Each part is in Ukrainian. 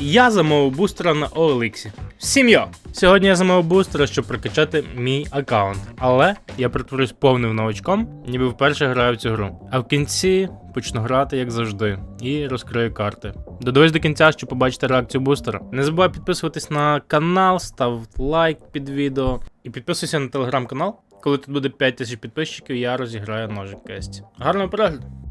Я замовив бустера на OLX. Всім йо! Сьогодні я замовив бустера, щоб прокачати мій аккаунт. Але я притворюсь повним новачком, ніби вперше граю в цю гру. А в кінці почну грати як завжди, і розкрию карти. Додивись до кінця, щоб побачити реакцію бустера. Не забувай підписуватись на канал, став лайк під відео і підписуйся на телеграм-канал. Коли тут буде 5000 підписчиків, я розіграю ножик кесті. Гарного перегляду!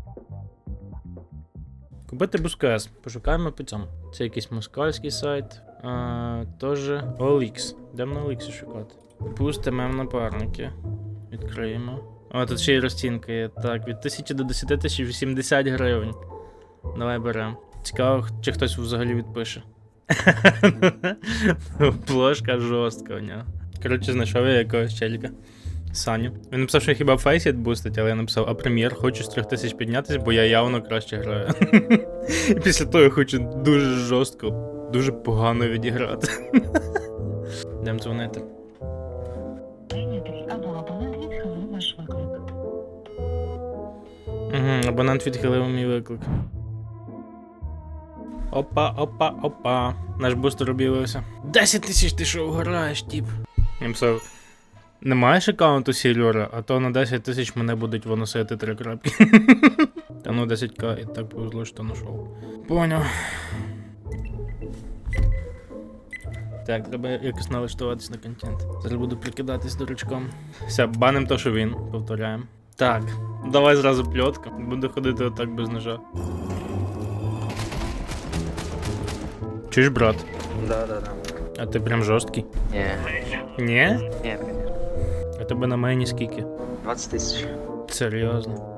Купити бускес. Пошукаємо по цьому. Це якийсь москальський сайт. А, Теж OLX. Йдемо на OLX шукати. Пустимо напарники. Відкриємо. О, тут ще й розцінка є. Так, від 1000 до 10 тисяч 80 гривень. Давай беремо. Цікаво, чи хтось взагалі відпише. Плошка жорстка у нього. Коротше, знайшов я якогось челіка. Саню. Він написав, що хіба фейсіт бустить, але я написав, а прем'єр хочу з 3000 піднятись, бо я явно краще граю. І після того я хочу дуже жорстко, дуже погано відіграти. Йдемо дзвонити. Угу, абонент відхилив мій виклик. Опа, опа, опа. Наш бустер об'явився. 10 тисяч ти що граєш, тіп. Я написав. Не маєш аккаунту сільора, а то на 10 тисяч мене будуть виносити три крапки. Та ну 10к і так повезло, що знайшов. Поняв. Так, треба якось налаштуватись на контент. Зараз буду прикидатись дурачком. Все, баним то, що він, повторяємо. Так, давай зразу пльотка. Буду ходити отак без ножа. Чуєш, брат? Да, да, да. А ти прям жорсткий? Ні? конечно. А тебе на мені скільки? 20 тысяч. Серйозно.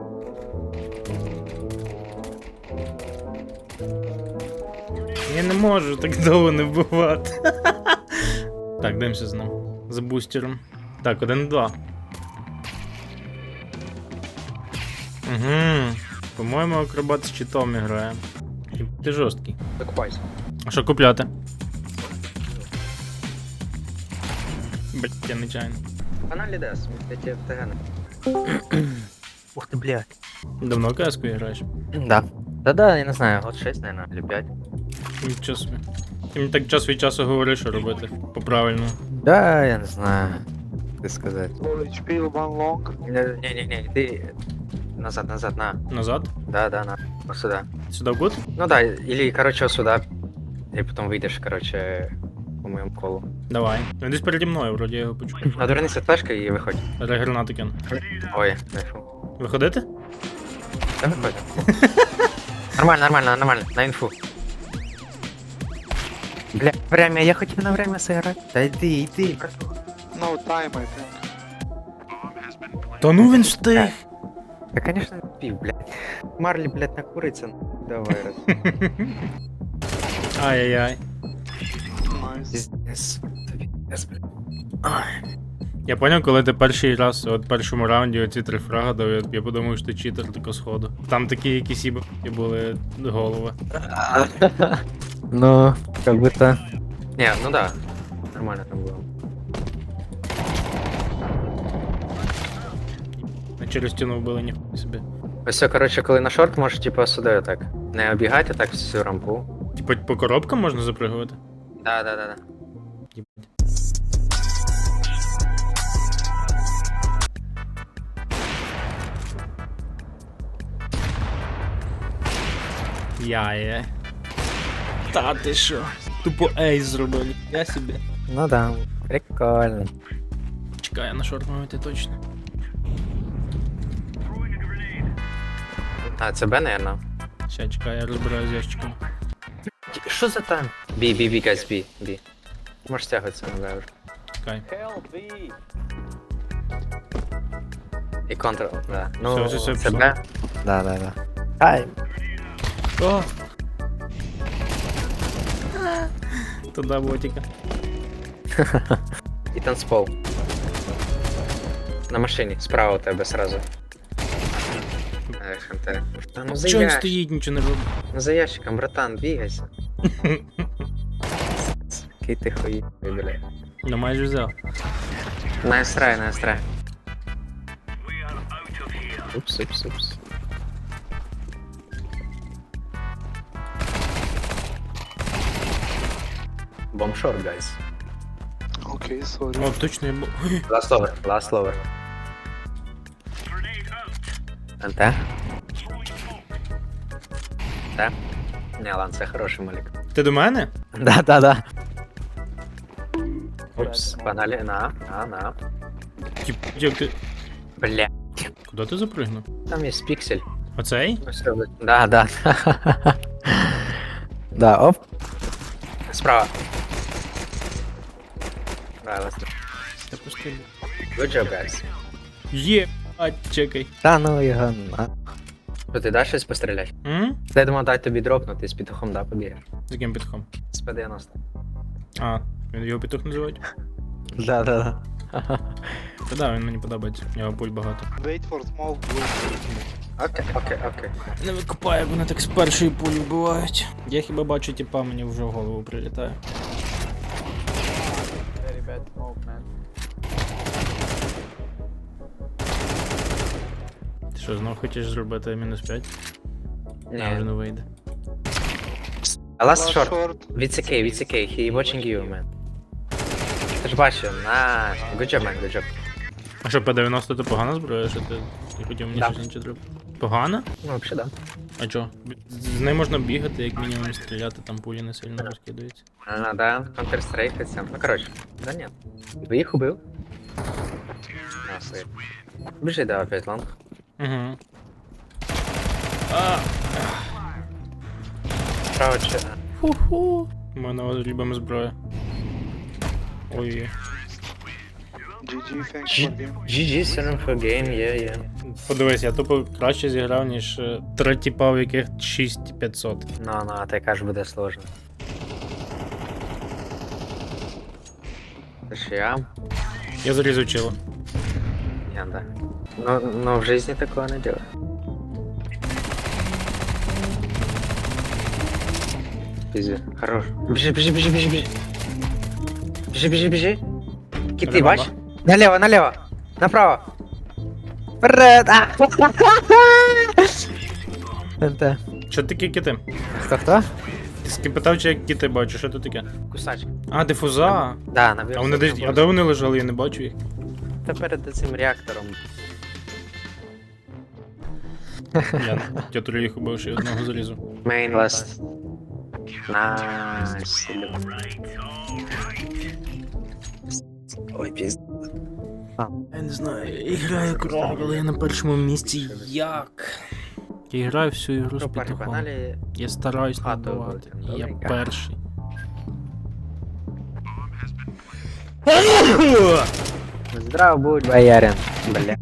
Я не можу так довго не вбивати. так, дивимося з ним. За бустером. Так, один-два. Угу. По-моєму, акробат з читом грає. Ти жорсткий. Докупайся. А що купляти? Блять, я нечайно. Канал Лидес, я тебе ТГ. Ух ты, блядь. Давно каску граєш? Да. Да-да, я не знаю, год 6, наверное, или 5. Нічого собі. Ти мені так час від часу говориш, що робити. По-правильно. Да, я не знаю. Как сказать. Full HP, one long. Не-не-не, ты назад, назад, на. Назад? Да, да, на. Вот сюда. Сюди в гуд? Ну да, или, короче, вот сюда. И потом выйдешь, короче, по моему колу. Давай. Він десь переді мною, вроді я його почув. Надвернись от флешкой и выходь. Зараз гранату кину. Ой, нафиг. Виходити? Да выходь. Нормально, нормально, нормально, на инфу. Бля, время, я хотел на время сыграть. Да иди, иди, братуха. No time, I think. Та ну він встиг! Да, конечно, пив, блядь. Марли, блядь, на курице. Давай, раз. Ай-яй-яй. Я поняв, коли ти перший раз, от першому раунді оці три фрага дав, я, я подумав, що ти читер тако сходу. Там такі якісь іби були голови. Ну, как будто... Не, ну да. Нормально там было. А через стіну вбили ні собі. Ось, короче, коли на шорт, можеш, типа, сюди так. Не обігати, а так всю рампу. Типа по коробкам можна запригувати? Да, да, да, да. Яє. Та ти що? Тупо ейс зробили. Я собі. Ну да, прикольно. Чекай, я на шорт йти точно. А, це Б, наверное. Ща, чекай, я розбираю з ящиком. Що за там? Бі, бі, бі, гайс, бі, бі. Можеш стягуватися на вже. Чекай. І контр, да. Ну, Все, все, все, це пішло. Да, да, да. Ай. О! Туда ботика. І танцпол. На машині, справа у тебе сразу. Хантер. Та ну за Чого він стоїть, нічого не робить? ну за ящиком, братан, двигайся. Який ти хуй, бля. Ну майже взяв. Настрай, настрай. Упс, упс, упс. Short, guys. Okay, sorry. О, точно я був. Last lower, last lower. НТ? Т? Не, ладно, це хороший малік. Ти до мене? Да, да, да. Упс, погнали, на, на, на. Тіп, як ти. Бля, Куди ти запригнув? там є піксель. Оцей? Ось це ви- Да, да. Да, оп. Справа. Правильно. Я просто. Good job, guys. Є. А, чекай. Та ну його на. Що, ти даш щось постріляти? М? Я думав, дай тобі дропнути з петухом, да, побігаєш. З яким підхом? З П-90. А, він його петух називають? Да, да, да. Та да, він мені подобається. У нього пуль багато. Wait for small blue. Окей, окей, окей. Не викупаю, вони так з першої пулі вбивають. Я хіба бачу, типа мені вже в голову прилітає. Що, знов хочеш зробити мінус 5? А, вже не вийде. А last short. It's okay, it's okay. He watching you, man. Ти ж бачив, на. Good job, man, good job. А що, П-90 то погана зброя, що ти ти хотів мені Да. щось інше зробити? Погана? Ну, взагалі, да. А чо? З нею можна бігати, як мінімум стріляти, там пулі не сильно розкидаються. А, да, Counter-Strike це. Ну, коротше, да ні. Ви їх убив? А, стой. Біжи, да, опять лонг. Угу. А, Право чи... ху-ху. У мене любима зброя. Ой. GG, thanks for game. GG, seven for game, yeah, yeah. Подивись, я тупо краще зіграв, ніж е, три тіпа, в яких 6500. Ну, ну, а ти кажеш, буде сложно. Це ж я? Я заріз учила. Я, да. Но, но в жизни такого не делаю. Пизди. Хорош. Бежи, бежи, бежи, бежи, бежи. Бежи, бежи, бежи. Киты, бач? Налево, налево. Направо. Вперед. А! Это. Що таке кіти? Кто кто? Ти скипитав, чи як кіти бачу, що це таке? Кусач. А, дифуза. Да, на А вони десь. А де вони лежали, я не бачу їх. Та перед цим реактором. Я тету їх убив, ще одного залізу. Main last. Найс. Ой, пізд. Я не знаю, я граю круто, але я на першому місці. Як? Я граю всю ігру з петухом. Я стараюсь А, не то вбивати. добре, Я перший. Здрав будь, боярин. Бля.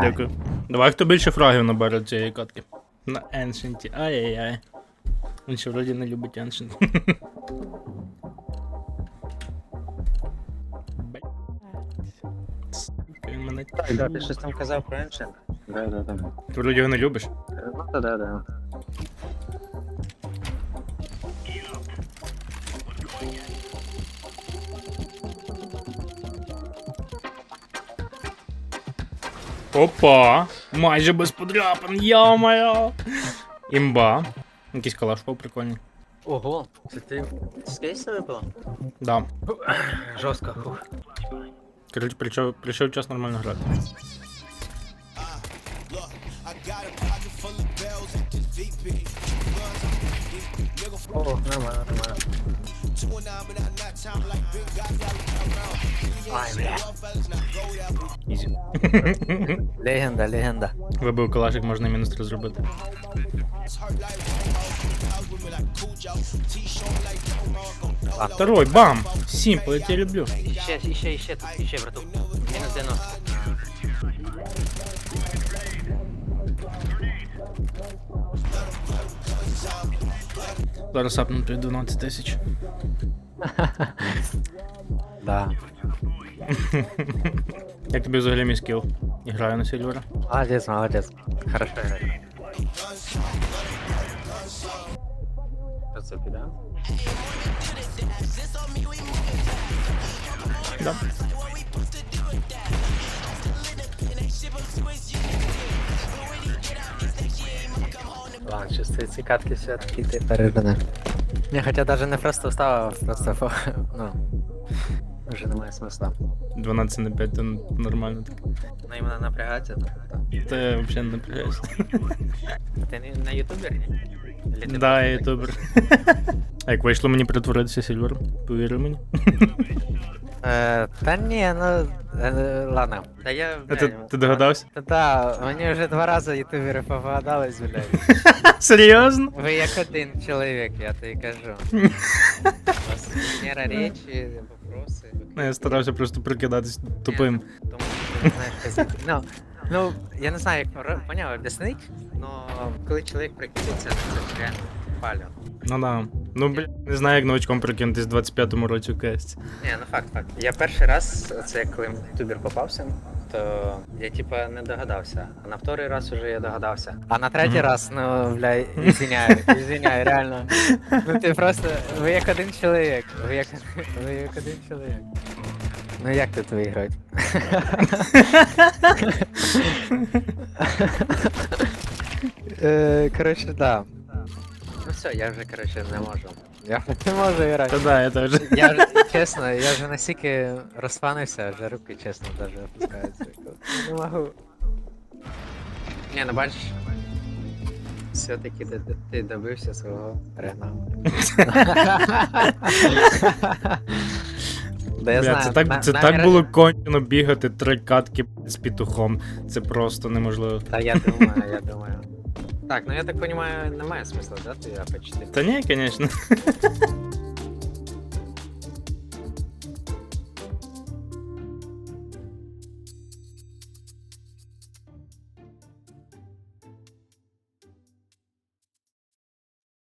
Дякую. Давай хто більше фрагів набере цієї катки. На Ancient. Ай-яй-яй. Він ще вроді не любить Він мене. Да, ти щось там казав про Ancient? Да, да, да. Ти вроді його не любиш? Ну, да, да, Опа! Майже без подряпин, йо-моє! Імба. Якийсь калаш був прикольний. Ого, це ти з кейса випало? Да. Жорстко. Фух. Короче, прийшов, прийшов час нормально грати. О, нормально, нормально. Ай, бля. Ізі. Легенда, легенда. Вибив калашик, можна мінус 3 зробити. А, Второй, бам! Сімпл, я тебе люблю. Ще, ще, ще, тут, ще, брату. Мінус 90. Зараз апнути 12 тисяч. Да. Як тобі взагалі мій скіл? Граю на Сільвера. Молодец, молодец. Хорошо играешь. Зацепи, да? Да. Ладно, сейчас ці катки все-таки ти пережене. Не, хоча навіть не просто встав, а просто ну. Вже немає смисла. 12 на 5, то нормально так. Ну іменно напрягатися, то. Та я взагалі не напрягаюся. Ти не на ютубер? ні? Или Да, я ютубер. А як вийшло мені перетворитися сільвером? Повіри мені. Е, Та ні, ну. е, Ладно. Та я. А ти, ти догадався? Та да, мені вже два рази ютубери попадались, блядь. Серйозно? Ви як один чоловік, я тобі кажу. У вас манера речі, вопроси. Ну, я старався просто прикидатись тупим. Тому що ти не знаєш позиції. Ну, ну, я не знаю, як ро- поняв, об'яснить, але коли чоловік прикидеться, це реально палю. Ну да. Ну, бля, не знаю, як новачком прикинутись в 25-му році в КС. Ні, ну факт, факт. Я перший раз, це коли ютубер попався, то я типа не догадався. А на вторий раз уже я догадався. А на третій Мгм. раз, ну, бля, извиняю, извиняю, реально. Ну ти просто, ви як один чоловік, ви як, ви як один чоловік. Ну як тут виграти? Е, Коротше, да. Ну все, я вже, коротше, не можу. Я не можу грати. Та да, я теж. Я вже, чесно, я вже настільки розфанився, вже руки, чесно, даже опускаються. Не можу. Ні, ну бачиш. Все-таки ти, ти- добився свого перегнав. Да я Бля, знаю, це так, на- це намір- так було кончено бігати три катки з петухом. Це просто неможливо. Та я думаю, я думаю. Так, ну я так понимаю, немає смисла, да, ти АП4? Та ні, звісно.